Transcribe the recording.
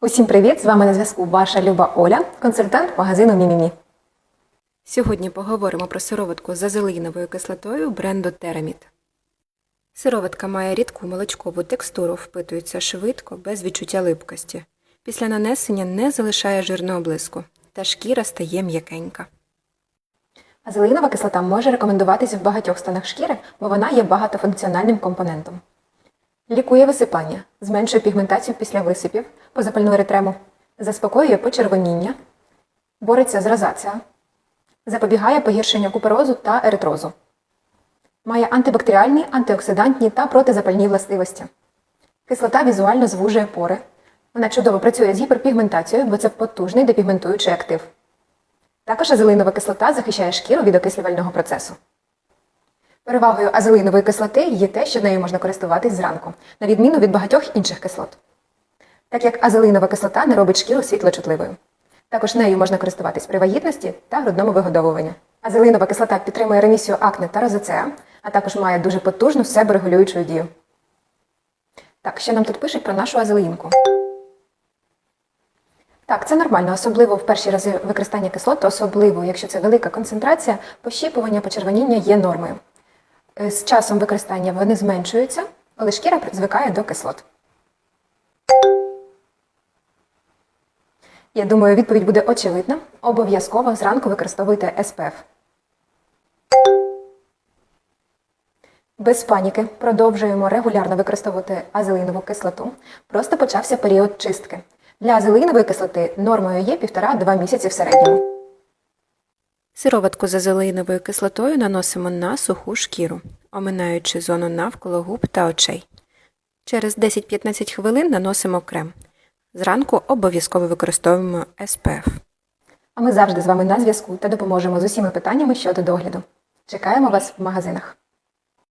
Усім привіт! З вами на зв'язку ваша Люба Оля, консультант магазину Мімімі. Сьогодні поговоримо про сироватку з азелиновою кислотою бренду Тераміт. Сироватка має рідку молочкову текстуру, впитується швидко, без відчуття липкості. Після нанесення не залишає жирного блиску, та шкіра стає м'якенька. Азелинова кислота може рекомендуватися в багатьох станах шкіри, бо вона є багатофункціональним компонентом. Лікує висипання, зменшує пігментацію після висипів, позапальну еритрему, заспокоює почервоніння, бореться з розацією, запобігає погіршенню куперозу та еритрозу. Має антибактеріальні, антиоксидантні та протизапальні властивості. Кислота візуально звужує пори. Вона чудово працює з гіперпігментацією, бо це потужний депігментуючий актив. Також азелинова кислота захищає шкіру від окислювального процесу. Перевагою азелинової кислоти є те, що нею можна користуватись зранку, на відміну від багатьох інших кислот. Так як азелинова кислота не робить шкіру світлочутливою. Також нею можна користуватись при вагітності та грудному вигодовуванні. Азелинова кислота підтримує ремісію акне та розацеа, а також має дуже потужну себорегулюючу дію. Так, що нам тут пишуть про нашу азелінку? Так, це нормально, особливо в перші рази використання кислот, особливо, якщо це велика концентрація, пощіпування, почервоніння є нормою. Е, З часом використання вони зменшуються, але шкіра звикає до кислот. Я думаю, відповідь буде очевидна. Обов'язково зранку використовуйте SPF. Без паніки продовжуємо регулярно використовувати азелинову кислоту. Просто почався період чистки. Для азелинової кислоти нормою є 1,5-2 місяці в середньому. Сироватку з азелеїновою кислотою наносимо на суху шкіру, оминаючи зону навколо губ та очей. Через 10-15 хвилин наносимо крем. Зранку обов'язково використовуємо SPF. А ми завжди з вами на зв'язку та допоможемо з усіма питаннями щодо догляду. Чекаємо вас в магазинах.